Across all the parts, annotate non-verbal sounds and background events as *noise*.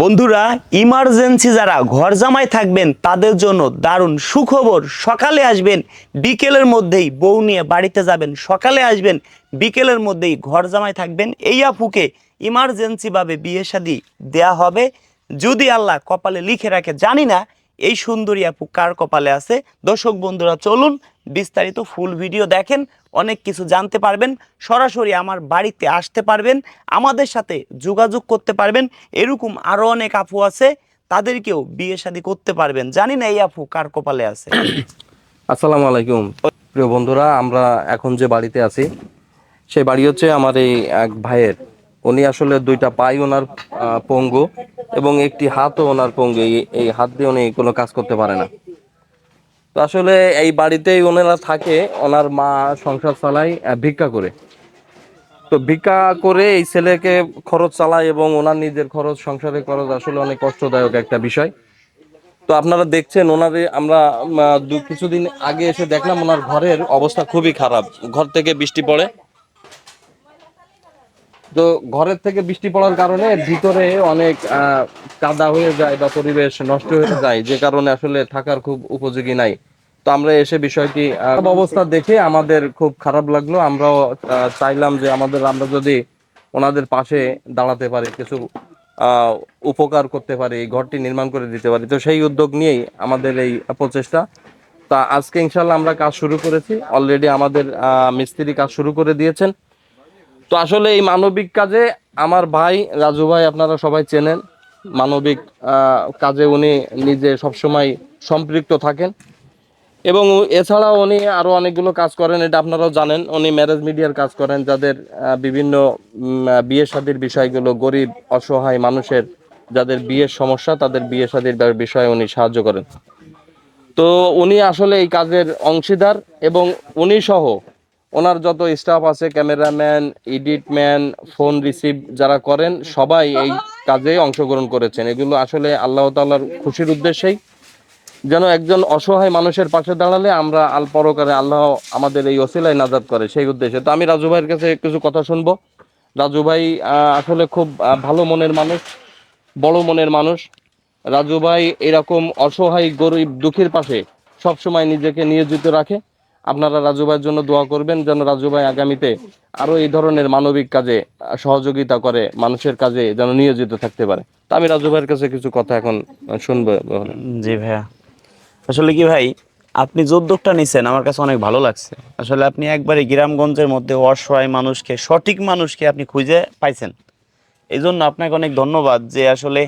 বন্ধুরা ইমার্জেন্সি যারা ঘর জামাই থাকবেন, তাদের জন্য দারুণ সুখবর। সকালে আসবেন, বিকেলের মধ্যেই বউ নিয়ে বাড়িতে যাবেন, সকালে আসবেন, বিকেলের মধ্যেই ঘর জামাই থাকবেন। এই আপুকে ইমার্জেন্সিভাবে বিয়ে শাদি দেয়া হবে। যদি আল্লাহ কপালে লিখে রাখে, জানি না এই সুন্দরী আপু কার কপালে আছে। দর্শক বন্ধুরা, চলুন বিস্তারিত ফুল ভিডিও দেখেন, অনেক কিছু জানতে পারবেন, সরাসরি আমার বাড়িতে আসতে পারবেন, আমাদের সাথে যোগাযোগ করতে পারবেন, এরকম আরও অনেক আপু আছে, তাদেরকেও বিয়ে শাদী করতে পারবেন। জানি না এই আপু কার কপালে আছে। *coughs* আসসালামু আলাইকুম। প্রিয় বন্ধুরা, আমরা এখন যে বাড়িতে আছি, সেই বাড়ি হচ্ছে আমার এই এক ভাইয়ের। উনি আসলে দুইটা পাই ওনার পঙ্গু এবং একটি হাতও ওনার পঙ্গু। এই হাত দিয়ে উনি কোনো কাজ করতে পারে না। তো আসলে এই বাড়িতেই ওনারা থাকে, ওনার মা সংসার চালায় ভিক্ষা করে। তো ভিক্ষা করে এই ছেলেকে খরচ চালায় এবং ওনার নিজের খরচ, সংসারের খরচ আসলে অনেক কষ্টদায়ক একটা বিষয়। তো আপনারা দেখছেন, ওনারে আমরা দু, কিছুদিন আগে এসে দেখলাম ওনার ঘরের অবস্থা খুবই খারাপ। ঘর থেকে বৃষ্টি পড়ে। তো ঘরের থেকে বৃষ্টি পড়ার কারণে ভিতরে অনেক কাদা হয়ে যায় বা পরিবেশ নষ্ট হয়ে যায়, যে কারণে আসলে থাকার খুব উপযোগী নাই। তো আমরা এসে বিষয়টি অবস্থা দেখে আমাদের খুব খারাপ লাগল। আমরাও চাইলাম যে আমাদের, আমরা যদি ওনাদের পাশে দাঁড়াতে পারি, কিছু উপকার করতে পারি, ঘরটি নির্মাণ করে দিতে পারি। তো সেই উদ্যোগ নিয়েই আমাদের এই প্রচেষ্টা। তা আজকে ইনশাল্লাহ আমরা কাজ শুরু করেছি। অলরেডি আমাদের মিস্ত্রি কাজ শুরু করে দিয়েছেন। তো আসলে এই মানবিক কাজে আমার ভাই, রাজু ভাই আপনারা সবাই চেনেন। মানবিক কাজে উনি নিজে সবসময় সম্পৃক্ত থাকেন। এবং এছাড়াও উনি আরও অনেকগুলো কাজ করেন, এটা আপনারাও জানেন। উনি ম্যারেজ মিডিয়ার কাজ করেন, যাদের বিভিন্ন বিয়ে শাদীর বিষয়গুলো, গরিব, অসহায় মানুষের যাদের বিয়ের সমস্যা, তাদের বিয়ে শাদীর বিষয়ে উনি সাহায্য করেন। তো উনি আসলে এই কাজের অংশীদার এবং উনি সহ ওনার যত স্টাফ আছে ক্যামেরাম্যান এডিটম্যান ফোন রিসিভ যারা করেন, সবাই এই কাজে অংশগ্রহণ করেছেন। এগুলো আসলে আল্লাহ তাআলার খুশির উদ্দেশ্যেই। যেন একজন অসহায় মানুষের পাশে দাঁড়ালে আমরা আল পরকারে আল্লাহ আমাদের এই ওসিলায় নাজাদ করে, সেই উদ্দেশ্যে। তো আমি রাজু ভাইয়ের কাছে কিছু কথা শুনব। রাজু ভাই আসলে খুব ভালো মনের মানুষ, বড় মনের মানুষ। রাজু ভাই এরকম অসহায়, গরিব, দুঃখের পাশে সবসময় নিজেকে নিয়োজিত রাখে। আপনারা রাজু ভাইয়ের জন্য দোয়া করবেন যেন রাজু ভাই আগামীতে আরও এই ধরনের মানবিক কাজে সহযোগিতা করে, মানুষের কাজে যেন নিয়োজিত থাকতে পারে। তা আমি রাজু ভাইয়ের কাছে কিছু কথা এখন শুনব। জি ভাইয়া। আসলে কি ভাই, আপনি যে উদ্যোগটা নিছেন আমার কাছে অনেক ভালো লাগছে। আসলে আপনি একবারে গ্রামগঞ্জের মধ্যে অসহায় মানুষকে, সঠিক মানুষকে আপনি খুঁজে পাইছেন। এই জন্য আপনাকে অনেক ধন্যবাদ যে আসলে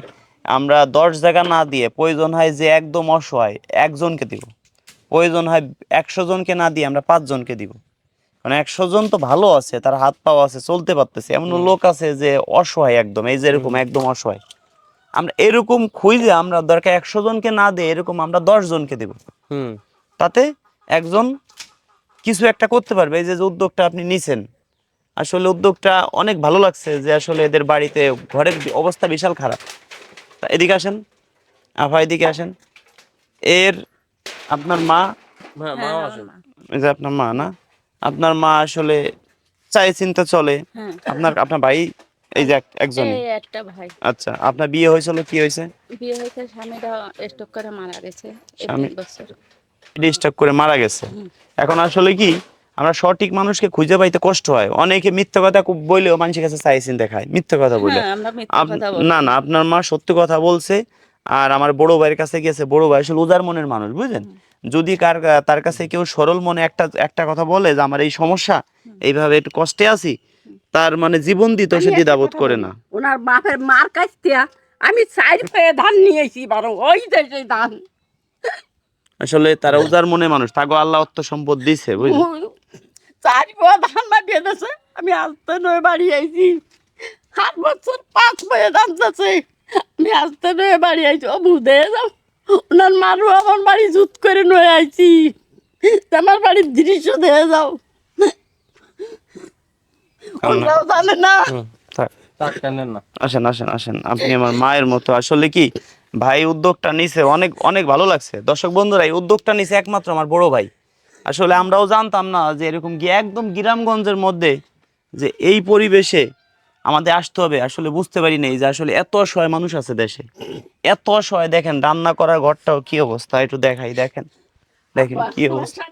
আমরা দশ জায়গা না দিয়ে প্রয়োজন হয় যে একদম অসহায় একজনকে দিব। প্রয়োজন হয় একশো জনকে না দিয়ে আমরা পাঁচজনকে দিব। কারণ একশো জন তো ভালো আছে তার হাত পাও আছে চলতে পারতেছে। এমন লোক আছে যে অসহায় একদম এই যে এরকম একদম অসহায়। আমরা এরকম খুঁজে আমরা দরকার একশো জনকে না দিয়ে এরকম আমরা দশ জনকে দেব। হুম। তাতে একজন কিছু একটা করতে পারবে। এই যে উদ্যোগটা আপনি নিছেন আসলে উদ্যোগটা অনেক ভালো লাগছে যে আসলে এদের বাড়িতে ঘরের অবস্থা বিশাল খারাপ। তা এদিকে আসেন আফা এদিকে আসেন। এর আপনার মা? হ্যাঁ আসেন এই যে আপনার মা না? আপনার মা আসলে চাই চিন্তা চলে। হ্যাঁ। আপনার আপনার ভাই এই যে এক- একজনই? এই একটা ভাই। আচ্ছা আপনার বিয়ে হয়েছিল কি হয়েছে? বিয়ে হয়েছে স্বামীটা স্টক করে মারা গেছে স্বামী- করে মারা গেছে। এখন আসলে কি আমরা সঠিক মানুষকে খুঁজে পাইতে কষ্ট হয়। অনেকে মিথ্যা কথা খুব বললেও মানুষের কাছে চাই চিন্তা খায়। মিথ্যা কথা বলে। হ্যাঁ আমরা মিথ্যা আপ- কথা বলি না না আপনার মা সত্যি কথা বলছে। আর আমার বড় ভাইয়ের কাছে গিয়েছে বড় ভাই আসলে উদার মনের মানুষ বুঝলেন? যদি কার তার কাছে কেউ সরল মনে একটা একটা কথা বলে যে আমার এই সমস্যা এইভাবে একটু কষ্টে আছি তার মানে জীবন দিতে সে দ্বিধাবোধ করে না। ওনার বাপের মার কাছ থেকে আমি চার পেয়ে ধান নিয়েছি বারো ওই দেশে ধান। আসলে তারা উদার মনে মানুষ তাকে আল্লাহ অর্থ সম্পদ দিছে বুঝলেন? চার পেয়ে ধান মা বেঁধেছে আমি আসতে নয় বাড়ি আইছি। সাত বছর পাঁচ পেয়ে ধান চাচ্ছে। আমি আসতে নয় বাড়ি আইছি। ও বুধে যাও। ওনার মারু আমার বাড়ি জুত করে নয় আইছি। আমার বাড়ির দৃশ্য দিয়ে যাও। ওরাও জানে না। আসেন আসেন আসেন। আপনি আমার মায়ের মতো। আসলে কি ভাই উদ্যোগটা নিছে অনেক অনেক ভালো লাগছে। দর্শক বন্ধুরা এই উদ্যোগটা নিছে একমাত্র আমার বড় ভাই। আসলে আমরাও জানতাম না যে এরকম গিয়ে একদম গ্রামগঞ্জের মধ্যে যে এই পরিবেশে আমাদের আসতে হবে আসলে বুঝতে পারি নাই যে আসলে এত অসহায় মানুষ আছে দেশে। এত অসহায় দেখেন রান্না করার ঘরটাও কি অবস্থা? একটু দেখাই দেখেন। দেখেন কি অবস্থা।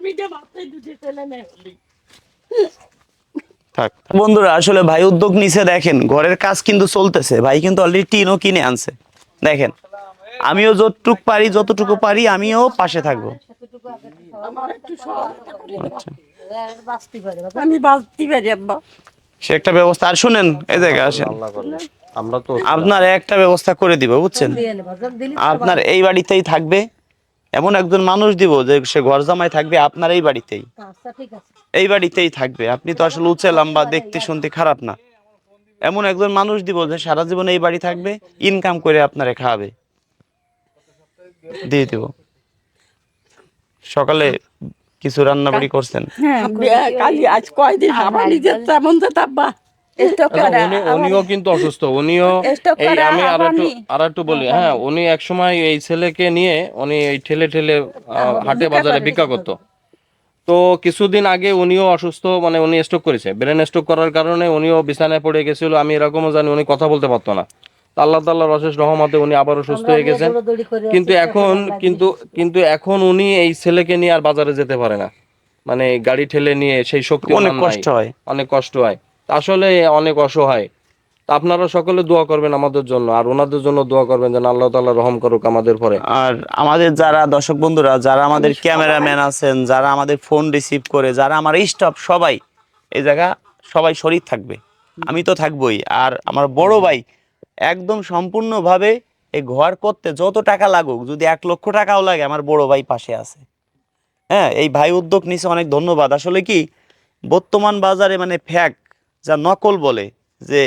থাক বন্ধুরা আসলে ভাই উদ্যোগ নিছে দেখেন ঘরের কাজ কিন্তু চলতেছে। ভাই কিন্তু অলরেডি টিনও কিনে আনছে। দেখেন আমিও যতটুকু পারি যতটুকু পারি আমিও পাশে থাকব। আচ্ছা। আমি বাঁচতে পারি আব্বা সে একটা ব্যবস্থা আর শুনেন এই জায়গায় আসেন। আমরা তো আপনার একটা ব্যবস্থা করে দিব বুঝছেন? আপনার এই বাড়িতেই থাকবে এমন একজন মানুষ দিব যে সে ঘর জামাই থাকবে আপনার এই বাড়িতেই। এই বাড়িতেই থাকবে আপনি তো আসলে উঁচে লম্বা দেখতে শুনতে খারাপ না। এমন একজন মানুষ দিব যে সারা জীবন এই বাড়ি থাকবে ইনকাম করে আপনারে খাওয়াবে। দিয়ে দিব। সকালে কিছু রান্না বাড়ি করছেন? হ্যাঁ কালি আজ কয়দিন? আমার নিজের তেমন যেত আব্বা আচ্ছা, উনিও কিন্তু অসুস্থ। উনিও এই আমি আর একটু আর একটু বলি হ্যাঁ উনি এক সময় এই ছেলেকে নিয়ে উনি এই ঠেলে ঠেলে হাটে বাজারে ভিক্ষা করতো। তো কিছুদিন আগে উনিও অসুস্থ মানে উনি স্ট্রোক করেছে। ব্রেন স্ট্রোক করার কারণে উনিও বিছানায় পড়ে গেছিল। আমি এরকমও জানি উনি কথা বলতে পারতো না। আল্লাহ তাল্লাহ অশেষ রহমতে উনি আবারও সুস্থ হয়ে গেছেন। কিন্তু এখন কিন্তু কিন্তু এখন উনি এই ছেলেকে নিয়ে আর বাজারে যেতে পারে না। মানে গাড়ি ঠেলে নিয়ে সেই শক্তি অনেক কষ্ট হয়। অনেক কষ্ট হয়। আসলে অনেক অসহায়। আপনারা সকলে দোয়া করবেন আমাদের জন্য আর ওনাদের জন্য দোয়া করবেন যেন আল্লাহ তাআলা রহম করুক আমাদের পরে। আর আমাদের যারা দর্শক বন্ধুরা যারা আমাদের ক্যামেরাম্যান আছেন যারা আমাদের ফোন রিসিভ করে যারা আমার স্টাফ সবাই এই জায়গা সবাই শরীর থাকবে। আমি তো থাকবই। আর আমার বড় ভাই একদম সম্পূর্ণভাবে এই ঘর করতে যত টাকা লাগুক যদি এক লক্ষ টাকাও লাগে আমার বড় ভাই পাশে আছে। হ্যাঁ এই ভাই উদ্যোগ নিছে অনেক ধন্যবাদ। আসলে কি বর্তমান বাজারে মানে ফ্যাক যা নকল বলে যে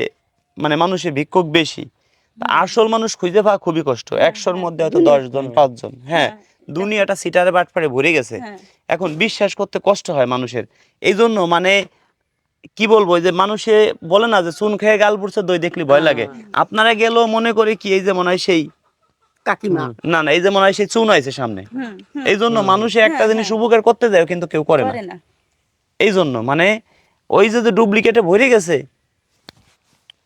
মানে মানুষের ভিক্ষুক বেশি আসল মানুষ খুঁজে পাওয়া খুবই কষ্ট। একশোর মধ্যে হয়তো দশ জন পাঁচজন হ্যাঁ দুনিয়াটা সিটারে বাটপারে ভরে গেছে। এখন বিশ্বাস করতে কষ্ট হয় মানুষের। এই জন্য মানে কি বলব যে মানুষে বলে না যে চুন খেয়ে গাল পুড়ছে দই দেখলে ভয় লাগে। আপনারা গেলেও মনে করে কি এই যে মনে হয় সেই কাকিমা। না না এই যে মনে হয় সেই চুন হয়েছে সামনে। এই জন্য মানুষে একটা জিনিস উপকার করতে যায় কিন্তু কেউ করে না। এই জন্য মানে ওই যে যে ডুপ্লিকেটে ভরে গেছে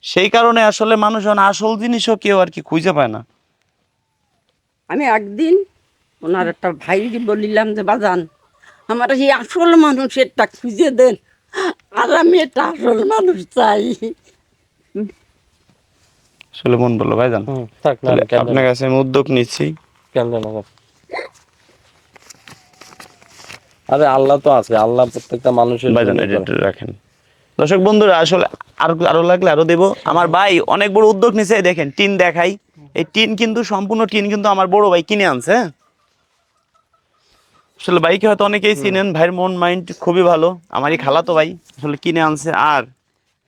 সেই কারণে আসলে মানুষ আসল জিনিসও কেউ আর কি খুঁজে পায় না। আমি একদিন ওনার একটা ভাই বলিলাম যে বাজান আমার এই আসল মানুষেরটা খুঁজে দেন। আর আমি একটা আসল মানুষ চাই। আসলে মন বলল ভাই জান আপনার কাছে আমি উদ্যোগ নিচ্ছি। আরে আল্লাহ তো আছে আল্লাহ প্রত্যেকটা মানুষের ভাইজান জন্য এটা রাখেন। দর্শক বন্ধুরা আসলে আরও আরও লাগলে আরও দেব। আমার ভাই অনেক বড় উদ্যোগ নিছে দেখেন টিন দেখাই। এই টিন কিন্তু সম্পূর্ণ টিন কিন্তু আমার বড় ভাই কিনে আনছে হ্যাঁ? আসলে ভাইকে হয়তো অনেকেই চিনেন। ভাইয়ের মন মাইন্ড খুবই ভালো। আমারই খালাতো ভাই। আসলে কিনে আনছে। আর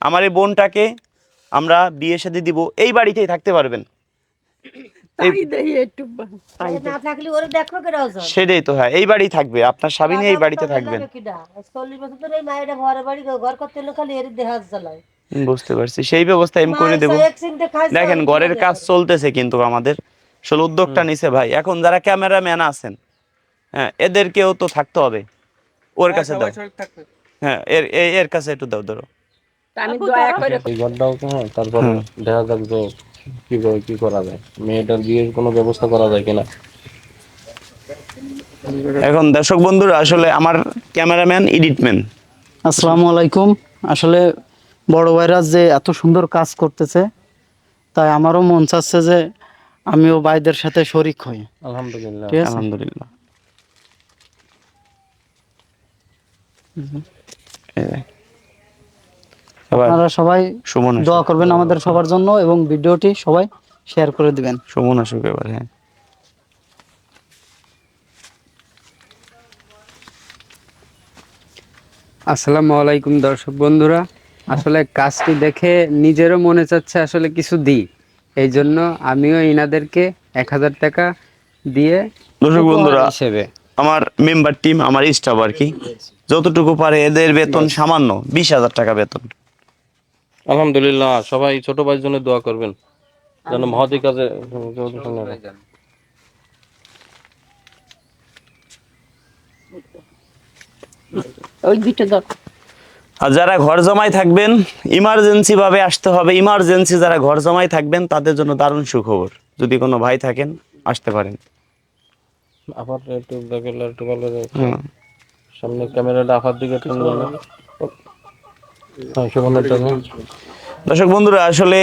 আমার এই বোনটাকে আমরা বিয়ে সাথে দিব। এই বাড়িতেই থাকতে পারবেন। সেটাই তো হয় এই বাড়ি থাকবে। আপনার স্বামী নিয়ে এই বাড়িতে থাকবেন। চল্লিশ বছর ধরে এই মায়েরা ঘরে বাড়ি ঘর করতে এলো খালি এর দেহাজ জ্বালায়। বুঝতে পারছি। সেই ব্যবস্থা করে দেবো। দেখেন ঘরের কাজ চলতেছে কিন্তু আমাদের। আসলে উদ্যোগটা নিছে ভাই। এখন যারা ক্যামেরাম্যান আছেন হ্যাঁ এদেরকেও তো থাকতে হবে। ওর কাছে দাও। হ্যাঁ এর এর কাছে একটু দাও ধরো। আমি দয়া করে ঘরটাও তো হ্যাঁ তারপর দেখা যাক যে কি করে- কি করা যায়। মেয়েটার বিয়ের কোনো ব্যবস্থা করা যায় কিনা? এখন দর্শক বন্ধুরা আসলে আমার ক্যামেরাম্যান এডিটম্যান আসসালামু আলাইকুম। আসলে বড় ভাইরা যে এত সুন্দর কাজ করতেছে তাই আমারও মন চাচ্ছে যে আমিও ভাইদের সাথে শরিক হই। আলহামদুলিল্লাহ। আলহামদুলিল্লাহ এই যে। এবার আপনারা সবাই সুমন দোয়া করবেন আমাদের সবার জন্য এবং ভিডিওটি সবাই শেয়ার করে দিবেন। সুমন আসুক এবার হ্যাঁ। আসসালামু আলাইকুম দর্শক বন্ধুরা। আসলে কাজটি দেখে নিজেরও মনে চাচ্ছে আসলে কিছু দিই। এই জন্য আমিও ইনাদেরকে এক হাজার টাকা দিয়ে দর্শক বন্ধুরা হিসেবে। আমার মেম্বার টিম আমার স্টাফ আর কি যতটুকু পারে এদের বেতন সামান্য বিশ হাজার টাকা বেতন। আলহামদুলিল্লাহ সবাই ছোট ভাইয়ের জন্য দোয়া করবেন। যেন মহতি কাজে ওই দুটো দাও। আর যারা ঘর জমায় থাকবেন ইমার্জেন্সি ভাবে আসতে হবে। ইমার্জেন্সি যারা ঘর জমায় থাকবেন তাদের জন্য দারুণ সুখবর। যদি কোনো ভাই থাকেন আসতে পারেন। আবার একটু দেখলে একটু ভালো। সামনে ক্যামেরাটা আপার দিকে টান না। হ্যাঁ। দর্শক বন্ধুরা আসলে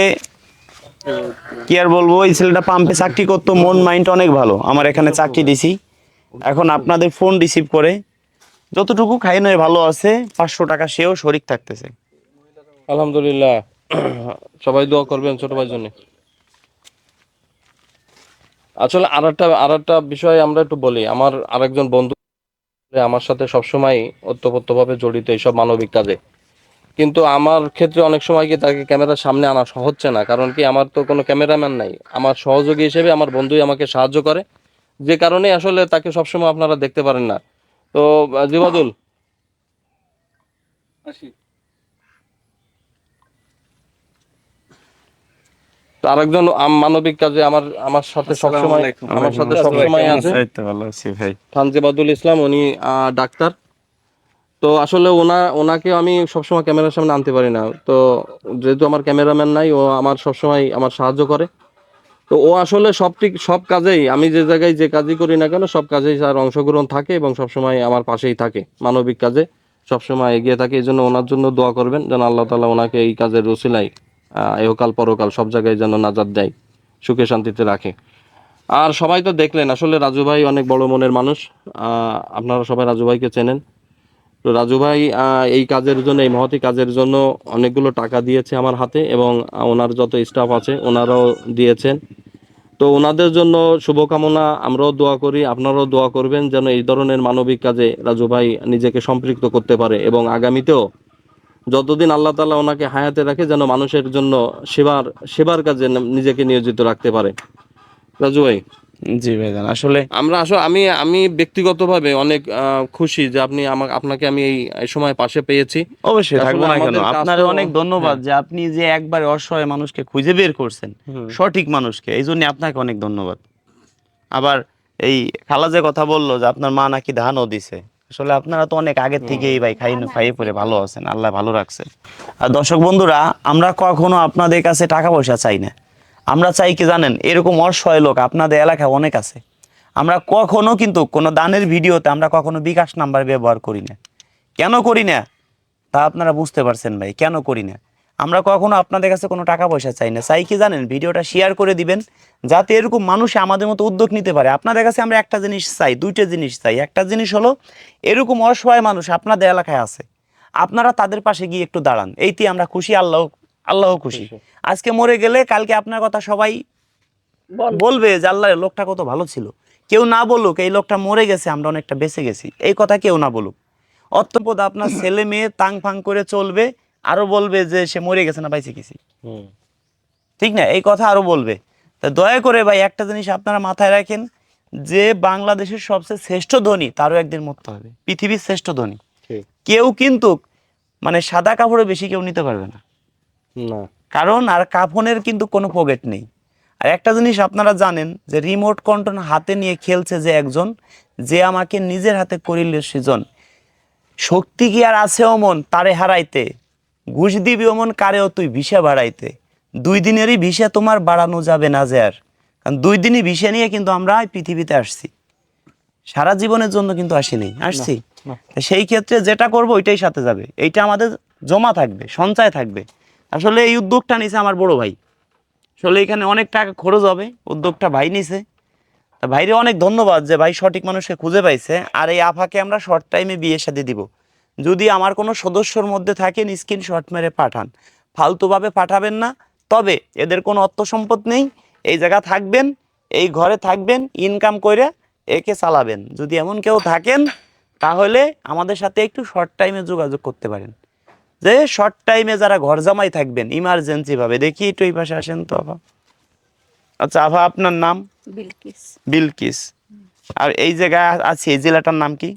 কি আর বলব এই ছেলেটা পাম্পে চাকরি করতো মন মাইন্ড অনেক ভালো। আমার এখানে চাকরি দিছি। এখন আপনাদের ফোন রিসিভ করে যতটুকু খাই নয় ভালো আছে পাঁচশো টাকা সেও শরিক থাকতেছে। আলহামদুলিল্লাহ। সবাই দোয়া করবেন ছোট ভাইয়ের জন্য। আসলে আর একটা আর একটা বিষয় আমরা একটু বলি। আমার আরেকজন বন্ধু আমার সাথে সবসময় ওতপ্রোতভাবে জড়িত এইসব মানবিক কাজে। কিন্তু আমার ক্ষেত্রে অনেক সময় কি তাকে ক্যামেরার সামনে আনা হচ্ছে না? কারণ কি আমার তো কোনো ক্যামেরাম্যান নাই। আমার সহযোগী হিসেবে আমার বন্ধুই আমাকে সাহায্য করে। যে কারণে আসলে তাকে সবসময় আপনারা দেখতে পারেন না। তো জিবাদুল। তো আরেকজন মানবিক কাজে আমার আমার সাথে সবসময় আমার সাথে সবসময় আছে। ফানজেবাদুল ইসলাম উনি আহ, ডাক্তার। তো আসলে ওনা ওনাকে আমি সবসময় ক্যামেরার সামনে আনতে পারি না। তো যেহেতু আমার ক্যামেরাম্যান নাই ও আমার সবসময় আমার সাহায্য করে। তো ও আসলে সব ঠিক সব কাজেই আমি যে জায়গায় যে কাজই করি না কেন সব কাজেই তার অংশগ্রহণ থাকে এবং সবসময় আমার পাশেই থাকে। মানবিক কাজে সবসময় এগিয়ে থাকে এই জন্য ওনার জন্য দোয়া করবেন যেন আল্লাহ তালা ওনাকে এই কাজের রসিলাই এহকাল পরকাল সব জায়গায় যেন নাজাদ দেয়, সুখে শান্তিতে রাখে। আর সবাই তো দেখলেন, আসলে রাজু ভাই অনেক বড় মনের মানুষ। আপনারা সবাই রাজু ভাইকে চেনেন। তো রাজু ভাই এই কাজের জন্য, এই মহতি কাজের জন্য অনেকগুলো টাকা দিয়েছে আমার হাতে এবং ওনার যত স্টাফ আছে, ওনারাও দিয়েছেন। তো ওনাদের জন্য শুভকামনা, আমরাও দোয়া করি, আপনারাও দোয়া করবেন যেন এই ধরনের মানবিক কাজে রাজু ভাই নিজেকে সম্পৃক্ত করতে পারে এবং আগামীতেও যতদিন আল্লাহ তালা ওনাকে হায়াতে রাখে যেন মানুষের জন্য সেবার সেবার কাজে নিজেকে নিয়োজিত রাখতে পারে। রাজু ভাই? জি ভাইজান আসলে আমরা আসলে আমি আমি ব্যক্তিগতভাবে অনেক খুশি যে আপনি আমাকে আপনাকে আমি এই সময় পাশে পেয়েছি। অবশ্যই থাকব না কেন? আপনার অনেক ধন্যবাদ যে আপনি যে একবার অসহায় মানুষকে খুঁজে বের করছেন সঠিক মানুষকে এই জন্য আপনাকে অনেক ধন্যবাদ। আবার এই খালা যে কথা বলল যে আপনার মা নাকি ধানও দিছে। আসলে আপনারা তো অনেক আগের থেকেই ভাই খাই খাইয়ে পরে ভালো আছেন আল্লাহ ভালো রাখছে। আর দর্শক বন্ধুরা আমরা কখনো আপনাদের কাছে টাকা পয়সা চাই না। আমরা চাই কি জানেন এরকম অসহায় লোক আপনাদের এলাকায় অনেক আছে। আমরা কখনো কিন্তু কোনো দানের ভিডিওতে আমরা কখনো বিকাশ নাম্বার ব্যবহার করি না। কেন করি না? তা আপনারা বুঝতে পারছেন ভাই কেন করি না? আমরা কখনো আপনাদের কাছে কোনো টাকা পয়সা চাই না। চাই কি জানেন? ভিডিওটা শেয়ার করে দিবেন যাতে এরকম মানুষ আমাদের মতো উদ্যোগ নিতে পারে। আপনাদের কাছে আমরা একটা জিনিস চাই দুইটা জিনিস চাই। একটা জিনিস হলো এরকম অসহায় মানুষ আপনাদের এলাকায় আছে। আপনারা তাদের পাশে গিয়ে একটু দাঁড়ান। এইতে আমরা খুশি আল্লাহ আল্লাহ খুশি। আজকে মরে গেলে কালকে আপনার কথা সবাই বলবে যে আল্লাহ লোকটা কত ভালো ছিল। কেউ না বলুক এই লোকটা মরে গেছে আমরা অনেকটা বেঁচে গেছি। এই কথা কেউ না বলুক। অত্যপদ আপনার ছেলে মেয়ে তাং ফাং করে চলবে। আরও বলবে যে সে মরে গেছে না বাইছে গেছি। ঠিক না? এই কথা আরও বলবে। তা দয়া করে ভাই একটা জিনিস আপনারা মাথায় রাখেন যে বাংলাদেশের সবচেয়ে শ্রেষ্ঠ ধনী তারও একদিন মরতে হবে। পৃথিবীর শ্রেষ্ঠ ধনী। কেউ কিন্তু মানে সাদা কাপড়ে বেশি কেউ নিতে পারবে না। না। কারণ আর কাফনের কিন্তু কোনো পকেট নেই। আর একটা জিনিস আপনারা জানেন যে রিমোট কন্ট্রোল হাতে নিয়ে খেলছে যে একজন যে আমাকে নিজের হাতে করিল সৃজন শক্তি কি আর আছে অমন তারে হারাইতে? ঘুষ দিবি অমন কারেও তুই ভিসা বাড়াইতে। দুই দিনেরই ভিসা তোমার বাড়ানো যাবে না যে আর। কারণ দুই দিনই ভিসা নিয়ে কিন্তু আমরা পৃথিবীতে আসছি। সারা জীবনের জন্য কিন্তু আসিনি। আসছি? সেই ক্ষেত্রে যেটা করব ওইটাই সাথে যাবে। এইটা আমাদের জমা থাকবে সঞ্চয় থাকবে। আসলে এই উদ্যোগটা নিছে আমার বড় ভাই। আসলে এখানে অনেক টাকা খরচ হবে উদ্যোগটা ভাই নিছে। তা ভাইরে অনেক ধন্যবাদ যে ভাই সঠিক মানুষকে খুঁজে পাইছে। আর এই আফাকে আমরা শর্ট টাইমে বিয়ে সাথে দিব। যদি আমার কোনো সদস্যর মধ্যে থাকেন স্ক্রিন শট মেরে পাঠান। ফালতুভাবে পাঠাবেন না তবে এদের কোনো অর্থ সম্পদ নেই। এই জায়গা থাকবেন এই ঘরে থাকবেন ইনকাম করে একে চালাবেন। যদি এমন কেউ থাকেন তাহলে আমাদের সাথে একটু শর্ট টাইমে যোগাযোগ করতে পারেন। যে শর্ট টাইমে যারা ঘর জামাই থাকবেন ইমার্জেন্সি ভাবে। দেখি একটু এই পাশে আসেন তো আভা। আচ্ছা আভা আপনার নাম? বিলকিস। বিলকিস। আর এই জায়গায় আছে এই জেলাটার নাম কি?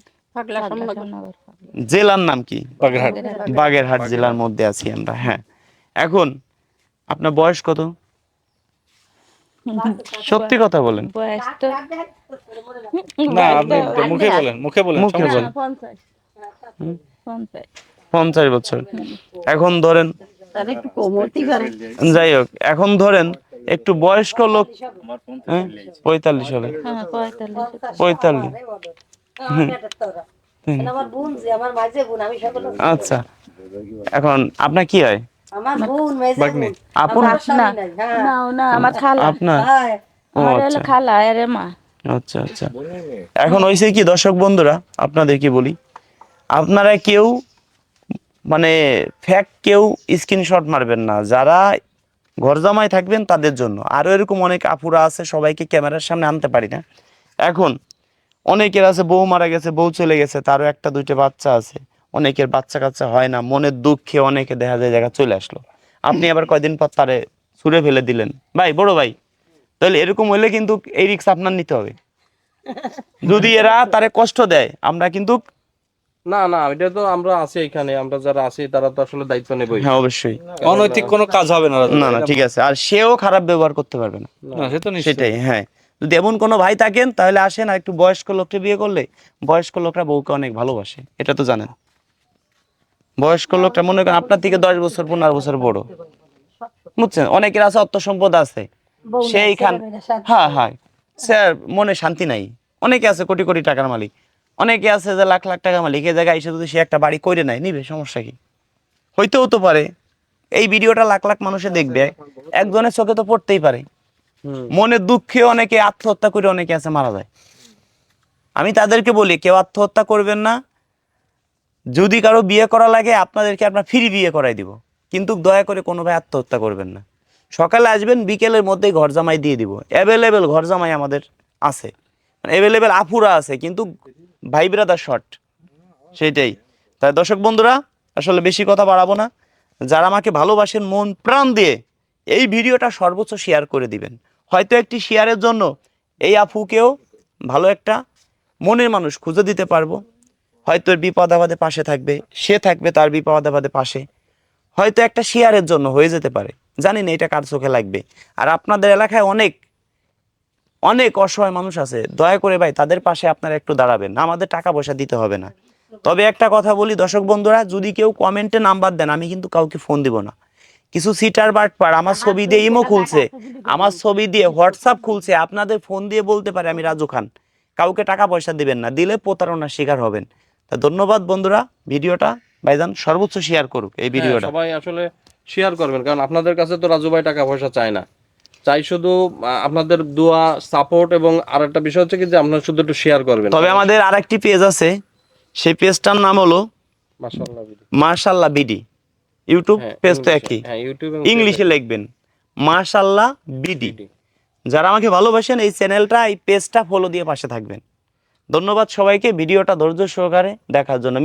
জেলার নাম কি? বাগেরহাট। বাগেরহাট। জেলার মধ্যে আছি আমরা হ্যাঁ। এখন আপনার বয়স কত? সত্যি কথা বলেন। না আপনি মুখে বলেন মুখে বলেন মুখে বলেন। পঞ্চাশ। বছর। এখন ধরেন যাই হোক এখন ধরেন একটু বয়স্ক লোক হ্যাঁ? পঁয়তাল্লিশ হবে। হ্যাঁ পঁয়তাল্লিশ। পঁয়তাল্লিশ আমার বোন যে আমার মাঝে বোন আমি সকল আচ্ছা। এখন আপনার কি হয়? আমার বোন মেজে না না আমার খালা। আপনার? হ্যাঁ। ও আচ্ছা। খালা এর মা। আচ্ছা আচ্ছা। এখন কি দর্শক বন্ধুরা আপনাদেরকে বলি আপনারা কেউ মানে ফ্যাক কেউ স্ক্রিনশট মারবেন না। যারা ঘর জামাই থাকবেন তাদের জন্য। আরও এরকম অনেক আপুরা আছে সবাইকে ক্যামেরার সামনে আনতে পারি না। এখন অনেকের আছে বউ মারা গেছে বউ চলে গেছে তারও একটা দুইটা বাচ্চা আছে। অনেকের বাচ্চা কাচ্চা হয় না মনের দুঃখে অনেকে দেখা যায় জায়গা চলে আসলো। আপনি আবার কয়দিন পর তারে ছুঁড়ে ফেলে দিলেন? ভাই বড় ভাই তাহলে এরকম হলে কিন্তু এই রিক্স আপনার নিতে হবে। যদি এরা তারে কষ্ট দেয় আমরা কিন্তু না না এটা তো আমরা আছি এখানে আমরা যারা আছি তারা তো আসলে দায়িত্ব নেবই। হ্যাঁ অবশ্যই। অনৈতিক কোনো কাজ হবে না না না ঠিক আছে। আর সেও খারাপ ব্যবহার করতে পারবে না। না, সে তো নিশ্চয়ই। সেটাই হ্যাঁ। যদি এমন কোনো ভাই থাকেন তাহলে আসেন আর একটু বয়স্ক লোককে বিয়ে করলে বয়স্ক লোকরা বউকে অনেক ভালোবাসে এটা তো জানেন। বয়স্ক লোকটা মনে করেন আপনার থেকে দশ বছর পনেরো বছর বড়। বুঝছেন? অনেকের আছে অর্থ সম্পদ আছে সেইখান হ্যাঁ হ্যাঁ। স্যার মনে শান্তি নাই। অনেকে আছে কোটি কোটি টাকার মালিক। অনেকে আছে যে লাখ লাখ টাকার মালিক। এই জায়গায় এসে যদি সে একটা বাড়ি করে নেয় নিবে সমস্যা কি? হইতেও তো পারে। এই ভিডিওটা লাখ লাখ মানুষে দেখবে। একজনের চোখে তো পড়তেই পারে। মনের দুঃখে অনেকে আত্মহত্যা করে অনেকে আছে মারা যায়। আমি তাদেরকে বলি, কেউ আত্মহত্যা করবেন না। যদি কারও বিয়ে করা লাগে, আপনাদেরকে আপনার ফ্রি বিয়ে করাই দিব। কিন্তু দয়া করে কোনো ভাই আত্মহত্যা করবেন না। সকালে আসবেন, বিকেলের মধ্যেই ঘর জামাই দিয়ে দিব। অ্যাভেলেবেল ঘর জামাই আমাদের আছে। অ্যাভেলেবেল আফুরা আছে, কিন্তু ভাই ব্রাদার শর্ট সেটাই তাই দর্শক বন্ধুরা, আসলে বেশি কথা বাড়াবো না। যারা আমাকে ভালোবাসেন, মন প্রাণ দিয়ে এই ভিডিওটা সর্বোচ্চ শেয়ার করে দিবেন। হয়তো একটি শেয়ারের জন্য এই আফুকেও ভালো একটা মনের মানুষ খুঁজে দিতে পারব। হয়তো বিপদ আপদে পাশে থাকবে, সে থাকবে তার বিপদ আপদে পাশে। হয়তো একটা শেয়ারের জন্য হয়ে যেতে পারে। জানি না এটা কার চোখে লাগবে। আর আপনাদের এলাকায় অনেক অনেক অসহায় মানুষ আছে। দয়া করে ভাই, তাদের পাশে আপনারা একটু দাঁড়াবেন। আমাদের টাকা পয়সা দিতে হবে না। তবে একটা কথা বলি দর্শক বন্ধুরা, যদি কেউ কমেন্টে নাম্বার দেন, আমি কিন্তু কাউকে ফোন দিব না। কিছু সিটার বাট পার আমার ছবি দিয়ে ইমো খুলছে। আমার ছবি দিয়ে হোয়াটসঅ্যাপ খুলছে আপনাদের ফোন দিয়ে বলতে পারে আমি রাজু খান। কাউকে টাকা পয়সা দিবেন না দিলে প্রতারণার শিকার হবেন। তা ধন্যবাদ বন্ধুরা ভিডিওটা ভাইজান সর্বোচ্চ শেয়ার করুক এই ভিডিওটা। হ্যাঁ, সবাই আসলে শেয়ার করবেন কারণ আপনাদের কাছে তো রাজু ভাই টাকা পয়সা চায় না। চাই শুধু আপনাদের দোয়া সাপোর্ট এবং আর একটা বিষয় হচ্ছে কি যে আপনারা শুধু একটু শেয়ার করবেন। তবে আমাদের আরেকটি পেজ আছে সেই পেজটার নাম হলো মাশাআল্লাহ বিডি। মার্শাল্লাহ বিডি। ইউটিউব হ্যাঁ, পেজ তো একই। হ্যাঁ ইংলিশে লিখবেন মাশাল্লাহ বিডি। যারা আমাকে ভালোবাসেন এই চ্যানেলটা এই পেজটা ফলো দিয়ে পাশে থাকবেন। ধন্যবাদ সবাইকে ভিডিওটা ধৈর্য সহকারে দেখার জন্য।